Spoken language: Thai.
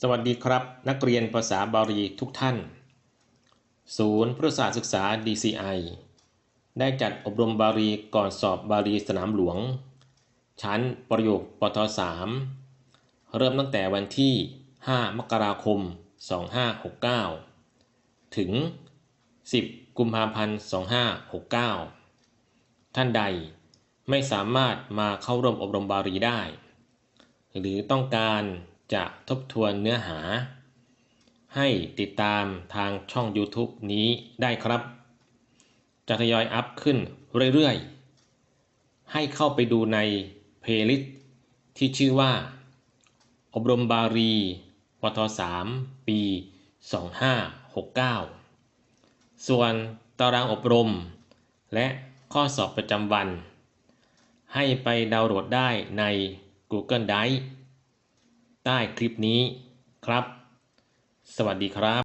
สวัสดีครับ นักเรียนภาษาบาลีทุกท่าน ศูนย์พุทธศาสตร์ศึกษา DCI ได้จัดอบรมบาลีก่อนสอบบาลีสนามหลวง ชั้นประโยคปท3เริ่มตั้งแต่วันที่ 5 มกราคม 2569 ถึง 10 กุมภาพันธ์ 2569 ท่านใดไม่สามารถมาเข้าร่วมอบรมบาลีได้ หรือต้องการ จะทบทวนเนื้อหา ให้ติดตามทางช่อง YouTube นี้ได้ครับ จะทยอยอัพขึ้นเรื่อยๆ ให้เข้าไปดูในเพลย์ลิสต์ที่ชื่อว่า อบรมบาลีปท3ปี 2569 ส่วนตารางอบรม และข้อสอบประจำวัน ให้ไปดาวน์โหลดได้ใน Google Drive ใต้คลิปนี้ครับ สวัสดีครับ